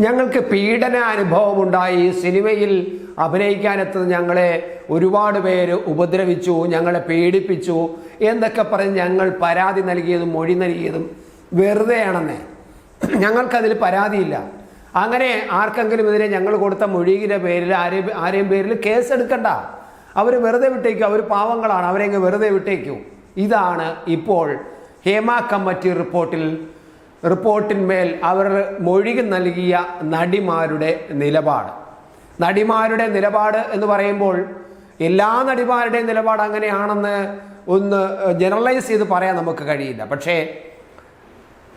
ഞങ്ങൾക്ക് പീഡന അനുഭവമുണ്ടായി സിനിമയിൽ അഭിനയിക്കാനെത്തുന്ന ഞങ്ങളെ ഒരുപാട് പേര് ഉപദ്രവിച്ചു ഞങ്ങളെ പീഡിപ്പിച്ചു എന്നൊക്കെ പറഞ്ഞ് ഞങ്ങൾ പരാതി നൽകിയതും മൊഴി നൽകിയതും വെറുതെയാണെന്നേ. ഞങ്ങൾക്കതിൽ പരാതിയില്ല. അങ്ങനെ ആർക്കെങ്കിലും ഇതിനെ ഞങ്ങൾ കൊടുത്ത മൊഴിയുടെ പേരിൽ ആരെയും ആരെയും പേരിൽ കേസെടുക്കണ്ട. അവർ വെറുതെ വിട്ടേക്കും അവർ പാവങ്ങളാണ് അവരെങ്ങ് വെറുതെ വിട്ടേക്കൂ. ഇതാണ് ഇപ്പോൾ ഹേമ കമ്മിറ്റി റിപ്പോർട്ടിൽ റിപ്പോർട്ടിന്മേൽ അവർ മൊഴി നൽകിയ നടിമാരുടെ നിലപാട്. നടിമാരുടെ നിലപാട് എന്ന് പറയുമ്പോൾ എല്ലാ നടിമാരുടെയും നിലപാട് അങ്ങനെയാണെന്ന് ഒന്ന് ജനറലൈസ് ചെയ്ത് പറയാൻ നമുക്ക് കഴിയില്ല. പക്ഷേ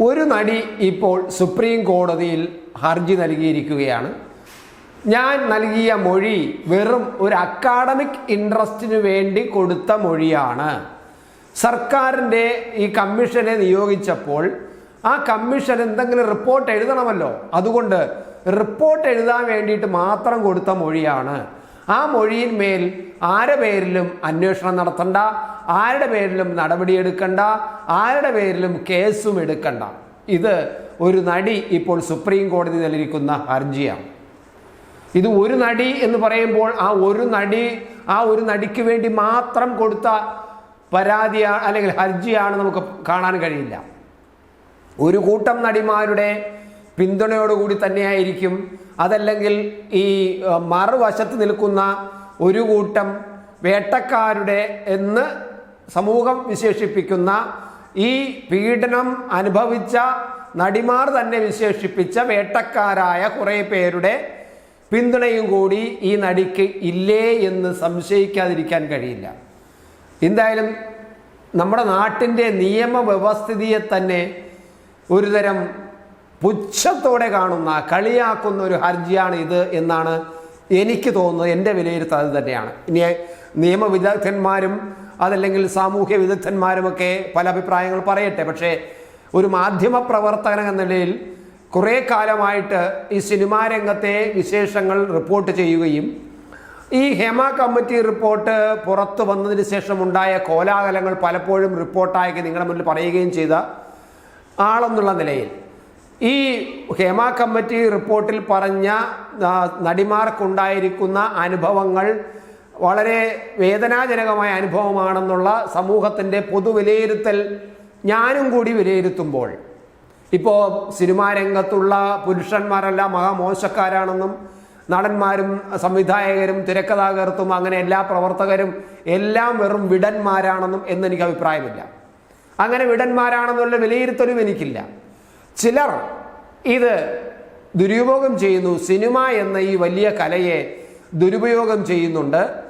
ഒരു നടി ഇപ്പോൾ സുപ്രീം കോടതിയിൽ ഹർജി നൽകിയിരിക്കുകയാണ്. ഞാൻ നൽകിയ മൊഴി വെറും ഒരു അക്കാഡമിക് ഇൻട്രസ്റ്റിന് വേണ്ടി കൊടുത്ത മൊഴിയാണ്. സർക്കാരിന്റെ ഈ കമ്മീഷനെ നിയോഗിച്ചപ്പോൾ ആ കമ്മീഷൻ എന്തെങ്കിലും റിപ്പോർട്ട് എഴുതണമല്ലോ. അതുകൊണ്ട് റിപ്പോർട്ട് എഴുതാൻ വേണ്ടിയിട്ട് മാത്രം കൊടുത്ത മൊഴിയാണ്. ആ മൊഴിയിന്മേൽ ആരുടെ പേരിലും അന്വേഷണം നടത്തണ്ട ആരുടെ പേരിലും നടപടിയെടുക്കണ്ട ആരുടെ പേരിലും കേസും എടുക്കണ്ട. ഇത് ഒരു നടി ഇപ്പോൾ സുപ്രീം കോടതി നൽകിയിരിക്കുന്ന ഹർജിയാണ്. ഇത് ഒരു നടി എന്ന് പറയുമ്പോൾ ആ ഒരു നടി ആ ഒരു നടിക്ക് വേണ്ടി മാത്രം കൊടുത്ത പരാതിയാണ് അല്ലെങ്കിൽ ഹർജിയാണ് നമുക്ക് കാണാൻ കഴിയില്ല. ഒരു കൂട്ടം നടിമാരുടെ പിന്തുണയോടുകൂടി തന്നെയായിരിക്കും. അതല്ലെങ്കിൽ ഈ മറുവശത്ത് നിൽക്കുന്ന ഒരു കൂട്ടം വേട്ടക്കാരുടെ എന്ന് സമൂഹം വിശേഷിപ്പിക്കുന്ന ഈ പീഡനം അനുഭവിച്ച നടിമാർ തന്നെ വിശേഷിപ്പിച്ച വേട്ടക്കാരായ കുറേ പേരുടെ പിന്തുണയും കൂടി ഈ നടിക്ക് ഇല്ലേ എന്ന് സംശയിക്കാതിരിക്കാൻ കഴിയില്ല. എന്തായാലും നമ്മുടെ നാട്ടിന്റെ നിയമവ്യവസ്ഥിതിയെ തന്നെ ഒരുതരം പുച്ഛത്തോടെ കാണുന്ന കളിയാക്കുന്ന ഒരു ഹർജിയാണ് ഇത് എന്നാണ് എനിക്ക് തോന്നുന്നത്. എന്റെ വിലയിരുത്തൽ അത് തന്നെയാണ്. ഇനി നിയമവിദഗ്ധന്മാരും അതല്ലെങ്കിൽ സാമൂഹ്യ വിദഗ്ധന്മാരുമൊക്കെ പല അഭിപ്രായങ്ങൾ പറയട്ടെ. പക്ഷേ ഒരു മാധ്യമ പ്രവർത്തകൻ എന്ന നിലയിൽ കുറേ കാലമായിട്ട് ഈ സിനിമാ രംഗത്തെ വിശേഷങ്ങൾ റിപ്പോർട്ട് ചെയ്യുകയും ഈ ഹേമ കമ്മിറ്റി റിപ്പോർട്ട് പുറത്തു വന്നതിന് ശേഷം ഉണ്ടായ കോലാഹലങ്ങൾ പലപ്പോഴും റിപ്പോർട്ടായി നിങ്ങളുടെ മുന്നിൽ പറയുകയും ചെയ്ത ആളെന്നുള്ള നിലയിൽ. ഈ ഹേമ കമ്മിറ്റി റിപ്പോർട്ടിൽ പറഞ്ഞ നടിമാർക്കുണ്ടായിരിക്കുന്ന അനുഭവങ്ങൾ വളരെ വേദനാജനകമായ അനുഭവമാണെന്നുള്ള സമൂഹത്തിന്റെ പൊതുവിലയിരുത്തൽ ഞാനും കൂടി വിലയിരുത്തുമ്പോൾ. ഇപ്പോൾ സിനിമാ രംഗത്തുള്ള പുരുഷന്മാരെല്ലാം മഹാമോശക്കാരാണെന്നും നടന്മാരും സംവിധായകരും തിരക്കഥാകൃത്തും അങ്ങനെ എല്ലാ പ്രവർത്തകരും എല്ലാം വെറും വിടന്മാരാണെന്നും എന്നെനിക്ക് അഭിപ്രായമില്ല. അങ്ങനെ വിടന്മാരാണെന്നുള്ള വിലയിരുത്തലും എനിക്കില്ല. ചിലർ ഇത് ദുരുപയോഗം ചെയ്യുന്നു. സിനിമ എന്ന ഈ വലിയ കലയെ ദുരുപയോഗം ചെയ്യുന്നുണ്ട്.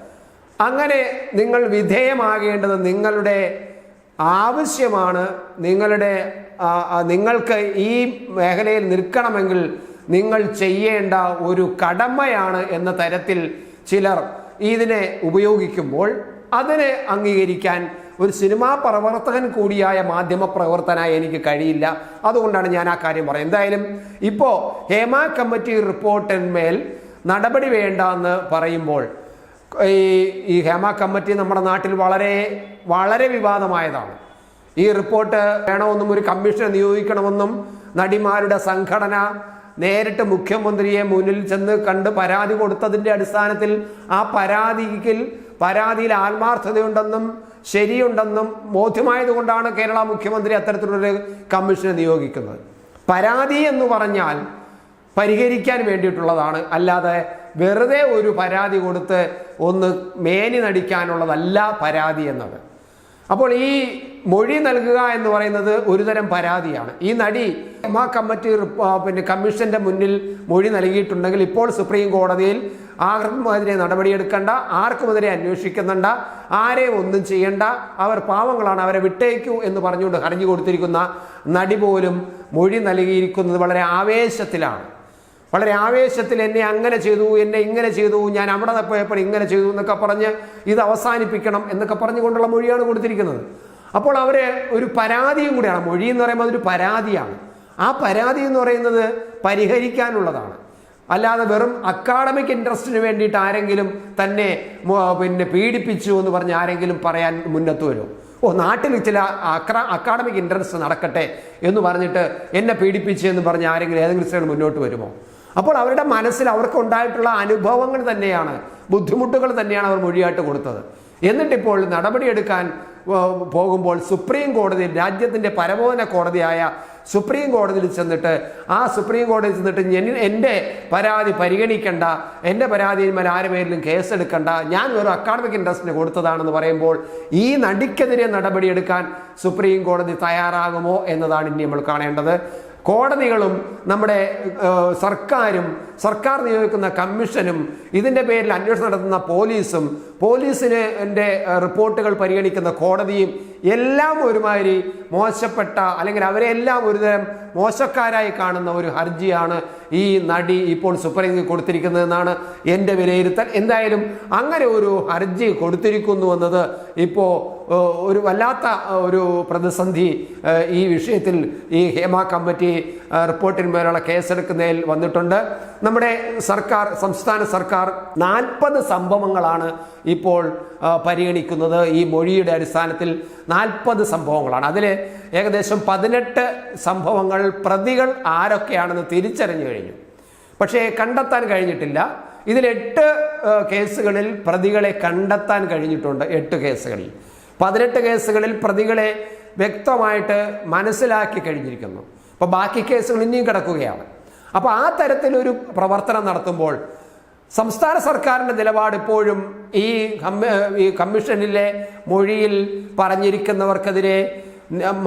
അങ്ങനെ നിങ്ങൾ വിധേയമാകേണ്ടത് നിങ്ങളുടെ ആവശ്യമാണ്. നിങ്ങളുടെ നിങ്ങൾക്ക് ഈ മേഖലയിൽ നിൽക്കണമെങ്കിൽ നിങ്ങൾ ചെയ്യേണ്ട ഒരു കടമയാണ് എന്ന തരത്തിൽ ചിലർ ഇതിനെ ഉപയോഗിക്കുമ്പോൾ അതിനെ അംഗീകരിക്കാൻ ഒരു സിനിമാ പ്രവർത്തകൻ കൂടിയായ മാധ്യമ പ്രവർത്തനായി എനിക്ക് കഴിയില്ല. അതുകൊണ്ടാണ് ഞാൻ ആ കാര്യം പറയുന്നത്. എന്തായാലും ഇപ്പോൾ ഹേമ കമ്മിറ്റി റിപ്പോർട്ടിന്മേൽ നടപടി വേണ്ട എന്ന് പറയുമ്പോൾ ഈ ഈ ഹേമ കമ്മിറ്റി നമ്മുടെ നാട്ടിൽ വളരെ വളരെ വിവാദമായതാണ്. ഈ റിപ്പോർട്ട് വേണമെന്നും ഒരു കമ്മീഷനെ നിയോഗിക്കണമെന്നും നടിമാരുടെ സംഘടന നേരിട്ട് മുഖ്യമന്ത്രിയെ മുന്നിൽ ചെന്ന് കണ്ട് പരാതി കൊടുത്തതിന്റെ അടിസ്ഥാനത്തിൽ ആ പരാതിയിൽ പരാതിയിൽ ആത്മാർത്ഥതയുണ്ടെന്നും ശരിയുണ്ടെന്നും ബോധ്യമായതുകൊണ്ടാണ് കേരള മുഖ്യമന്ത്രി അത്തരത്തിലൊരു കമ്മീഷനെ നിയോഗിക്കുന്നത്. പരാതി എന്ന് പറഞ്ഞാൽ പരിഹരിക്കാൻ വേണ്ടിയിട്ടുള്ളതാണ്. അല്ലാതെ വെറുതെ ഒരു പരാതി കൊടുത്ത് ഒന്ന് മേനി നടിക്കാനുള്ളതല്ല പരാതി എന്നത്. അപ്പോൾ ഈ മൊഴി നൽകുക എന്ന് പറയുന്നത് ഒരുതരം പരാതിയാണ്. ഈ നടി മാ കമ്മിറ്റി പിന്നെ കമ്മീഷന്റെ മുന്നിൽ മൊഴി നൽകിയിട്ടുണ്ടെങ്കിൽ ഇപ്പോൾ സുപ്രീം കോടതിയിൽ ആർക്കുമെതിരെ നടപടിയെടുക്കണ്ട ആർക്കുമെതിരെ അന്വേഷിക്കുന്നുണ്ട ആരെയും ഒന്നും ചെയ്യണ്ട അവർ പാവങ്ങളാണ് അവരെ വിട്ടേക്കൂ എന്ന് പറഞ്ഞുകൊണ്ട് ഹർജി കൊടുത്തിരിക്കുന്ന നടി പോലും മൊഴി നൽകിയിരിക്കുന്നത് വളരെ ആവേശത്തിലാണ്. വളരെ ആവേശത്തിൽ എന്നെ അങ്ങനെ ചെയ്തു എന്നെ ഇങ്ങനെ ചെയ്തു ഞാൻ അവിടെ പോയപ്പോൾ ഇങ്ങനെ ചെയ്തു എന്നൊക്കെ പറഞ്ഞ് ഇത് അവസാനിപ്പിക്കണം എന്നൊക്കെ പറഞ്ഞുകൊണ്ടുള്ള മൊഴിയാണ് കൊടുത്തിരിക്കുന്നത്. അപ്പോൾ അവർ ഒരു പരാതിയും കൂടിയാണ് മൊഴി എന്ന് പറയുമ്പോൾ അതൊരു പരാതിയാണ്. ആ പരാതി എന്ന് പറയുന്നത് പരിഹരിക്കാനുള്ളതാണ്. അല്ലാതെ വെറും അക്കാഡമിക് ഇൻട്രസ്റ്റിന് വേണ്ടിയിട്ട് ആരെങ്കിലും തന്നെ പിന്നെ പീഡിപ്പിച്ചു എന്ന് പറഞ്ഞ് ആരെങ്കിലും പറയാൻ മുന്നത്ത് വരും. ഓ നാട്ടിൽ ചില അക്ര അക്കാഡമിക് ഇൻട്രസ്റ്റ് നടക്കട്ടെ എന്ന് പറഞ്ഞിട്ട് എന്നെ പീഡിപ്പിച്ചു എന്ന് പറഞ്ഞ് ആരെങ്കിലും ഏതെങ്കിലും സ്ത്രീകൾ മുന്നോട്ട് വരുമോ? അപ്പോൾ അവരുടെ മനസ്സിൽ അവർക്ക് ഉണ്ടായിട്ടുള്ള അനുഭവങ്ങൾ തന്നെയാണ് ബുദ്ധിമുട്ടുകൾ തന്നെയാണ് അവർ മൊഴിയായിട്ട് കൊടുത്തത്. എന്നിട്ടിപ്പോൾ നടപടിയെടുക്കാൻ പോകുമ്പോൾ സുപ്രീം കോടതി രാജ്യത്തിന്റെ പരമോന്നത കോടതിയായ സുപ്രീം കോടതിയിൽ ചെന്നിട്ട് ആ സുപ്രീം കോടതിയിൽ ചെന്നിട്ട് എന്റെ പരാതി പരിഗണിക്കണ്ട എന്റെ പരാതിയിൽ ആരുടെ പേരിലും കേസെടുക്കണ്ട ഞാൻ ഒരു അക്കാഡമിക് ഇൻട്രസ്റ്റിന് കൊടുത്തതാണെന്ന് പറയുമ്പോൾ ഈ നടിക്കെതിരെ നടപടിയെടുക്കാൻ സുപ്രീം കോടതി തയ്യാറാകുമോ എന്നതാണ് ഇനി നമ്മൾ കാണേണ്ടത്. കോടതികളും നമ്മുടെ സർക്കാരും സർക്കാർ നിയോഗിക്കുന്ന കമ്മീഷനും ഇതിന്റെ പേരിൽ അന്വേഷണം നടത്തുന്ന പോലീസും പോലീസിന് എന്റെ റിപ്പോർട്ടുകൾ പരിഗണിക്കുന്ന കോടതിയും എല്ലാം ഒരുമാതിരി മോശപ്പെട്ട അല്ലെങ്കിൽ അവരെ എല്ലാം ഒരുതരം മോശക്കാരായി കാണുന്ന ഒരു ഹർജിയാണ് ഈ നടി ഇപ്പോൾ സുപ്രീം കോടതി കൊടുത്തിരിക്കുന്നതെന്നാണ് എന്റെ വിലയിരുത്തൽ. എന്തായാലും അങ്ങനെ ഒരു ഹർജി കൊടുത്തിരിക്കുന്നു എന്നത് ഇപ്പോൾ ഒരു വല്ലാത്ത ഒരു പ്രതിസന്ധി ഈ വിഷയത്തിൽ ഈ ഹേമ കമ്മിറ്റി റിപ്പോർട്ടിന്മേലുള്ള കേസെടുക്കുന്നതിൽ വന്നിട്ടുണ്ട്. നമ്മുടെ സർക്കാർ സംസ്ഥാന സർക്കാർ നാൽപ്പത് സംഭവങ്ങളാണ് ഇപ്പോൾ പരിഗണിക്കുന്നത് ഈ മൊഴിയുടെ അടിസ്ഥാനത്തിൽ നാൽപ്പത് സംഭവങ്ങളാണ്. അതിൽ ഏകദേശം പതിനെട്ട് സംഭവങ്ങൾ പ്രതികൾ ആരൊക്കെയാണെന്ന് തിരിച്ചറിഞ്ഞു കഴിഞ്ഞു. പക്ഷേ കണ്ടെത്താൻ കഴിഞ്ഞിട്ടില്ല. ഇതിൽ എട്ട് കേസുകളിൽ പ്രതികളെ കണ്ടെത്താൻ കഴിഞ്ഞിട്ടുണ്ട് എട്ട് കേസുകളിൽ. പതിനെട്ട് കേസുകളിൽ പ്രതികളെ വ്യക്തമായിട്ട് മനസ്സിലാക്കി കഴിഞ്ഞിരിക്കുന്നു. അപ്പോൾ ബാക്കി കേസുകൾ ഇനിയും കിടക്കുകയാണ്. അപ്പോൾ ആ തരത്തിലൊരു പ്രവർത്തനം നടത്തുമ്പോൾ സംസ്ഥാന സർക്കാരിന്റെ നിലപാട് ഇപ്പോഴും ഈ ഈ കമ്മീഷനിലെ മൊഴിയിൽ പറഞ്ഞിരിക്കുന്നവർക്കെതിരെ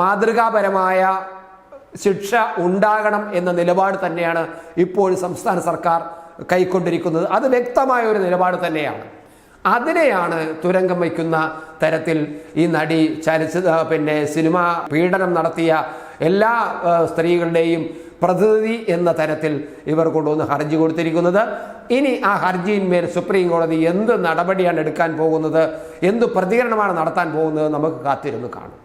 മാതൃകാപരമായ ശിക്ഷ ഉണ്ടാകണം എന്ന നിലപാട് തന്നെയാണ് ഇപ്പോൾ സംസ്ഥാന സർക്കാർ കൈക്കൊണ്ടിരിക്കുന്നത്. അത് വ്യക്തമായ ഒരു നിലപാട് തന്നെയാണ്. അതിനെയാണ് തുരങ്കം വയ്ക്കുന്ന തരത്തിൽ ഈ നടി ചലച്ചിത്ര പിന്നെ സിനിമ പീഡനം നടത്തിയ എല്ലാ സ്ത്രീകളുടെയും പ്രതിനിധി എന്ന തരത്തിൽ ഇവർ കൊണ്ടുവന്ന് ഹർജി കൊടുത്തിരിക്കുന്നത്. ഇനി ആ ഹർജിയിന്മേൽ സുപ്രീം കോടതി എന്ത് നടപടിയാണ് എടുക്കാൻ പോകുന്നത്? എന്ത് പ്രതികരണമാണ് നടത്താൻ പോകുന്നത്? നമുക്ക് കാത്തിരുന്ന് കാണും.